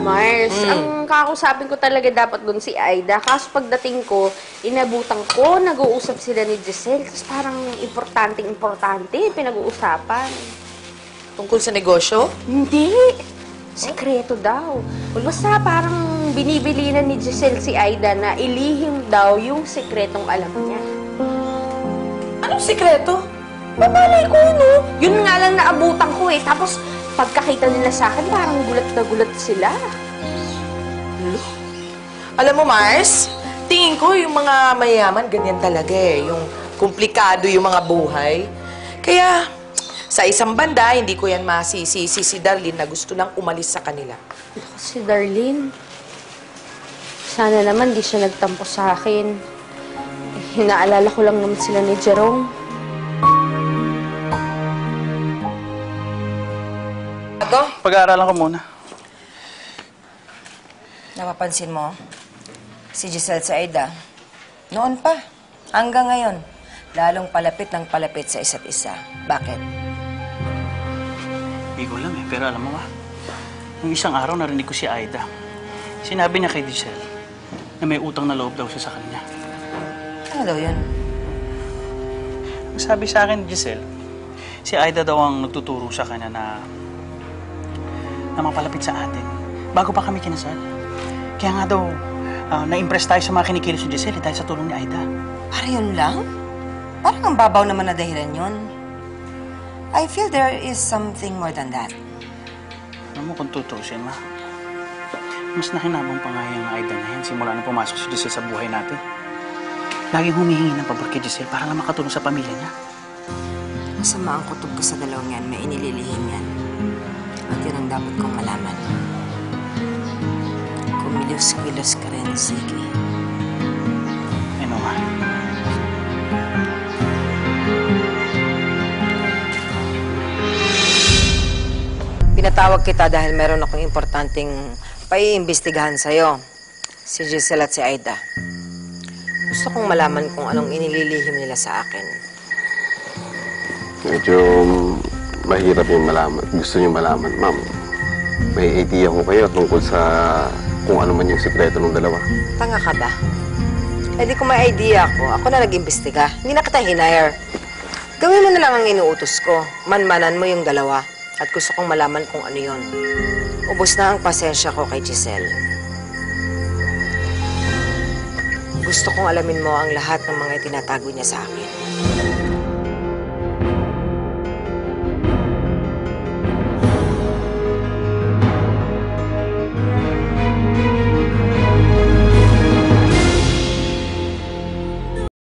Mars. Ang kakausapin ko talaga dapat dun si Aida. Kaso pagdating ko, inabutan ko, nag-uusap sila ni Giselle. Tapos parang importante-importante pinag-uusapan. Tungkol sa negosyo? Hindi. Sekreto daw. Basta parang binibilinan ni Giselle si Aida na ilihim daw yung sekretong alam niya. Anong sikreto? Mamalay ko, no? Yun nga lang naabutan ko eh. Tapos, pagkakita nila sa akin, parang gulat na gulat sila. Alam mo, Mars, tingin ko yung mga mayayaman, ganyan talaga eh. Yung komplikado yung mga buhay. Kaya, sa isang banda, hindi ko yan masisisi si Darlene na gusto nang umalis sa kanila. Ako si Darlene. Sana naman di siya nagtampo sa akin. Eh, naalala ko lang naman sila ni Jerome. Ako? Pag-aaralan ko muna. Napapansin mo? Si Giselle sa Aida. Noon pa. Hanggang ngayon. Lalong palapit ng palapit sa isa't isa. Bakit? Hindi ko alam eh, pero alam mo ba? Nung isang araw narinig ko si Aida. Sinabi niya kay Giselle na may utang na loob daw siya sa kanya. Ano daw yun? Ang sabi sa akin Giselle, si Aida daw ang nagtuturo sa kanya na na mapalapit sa atin bago pa kami kinasal. Kaya nga daw, ah, na-impress tayo sa mga kinikilos ni Giselle dahil sa tulong ni Aida. Para yun lang? Parang ang babaw naman na dahilan yun. I feel there is something more than that. Alam mo kung tutusin, ma. Mas nakinabang pa nga yung Aida na yan simula nang pumasok si Giselle sa buhay natin. Laging humihingi ng pabor kay Giselle para lang makatulong sa pamilya niya. Masama ang kutob ko sa dalawang yan. May inililihim yan. At yun ang dapat kong malaman. Kumilos-kilos ka rin, sige. Ano, ma? Pinatawag kita dahil meron akong importanteng paiimbestigahan sa'yo. Si Giselle at si Aida. Gusto kong malaman kung anong inililihim nila sa akin. Medyo mahirap yung malaman. Gusto niyo malaman, ma'am. May idea ko kayo tungkol sa kung ano man yung sikreto ng dalawa. Tanga ka ba? Eh di kung may idea ako, ako na nag-imbestiga. Hindi na kita hinire. Gawin mo na lang ang inuutos ko. Manmanan mo yung dalawa. At gusto kong malaman kung ano yon. Ubus na ang pasensya ko kay Giselle. Gusto kong alamin mo ang lahat ng mga itinatago niya sa akin.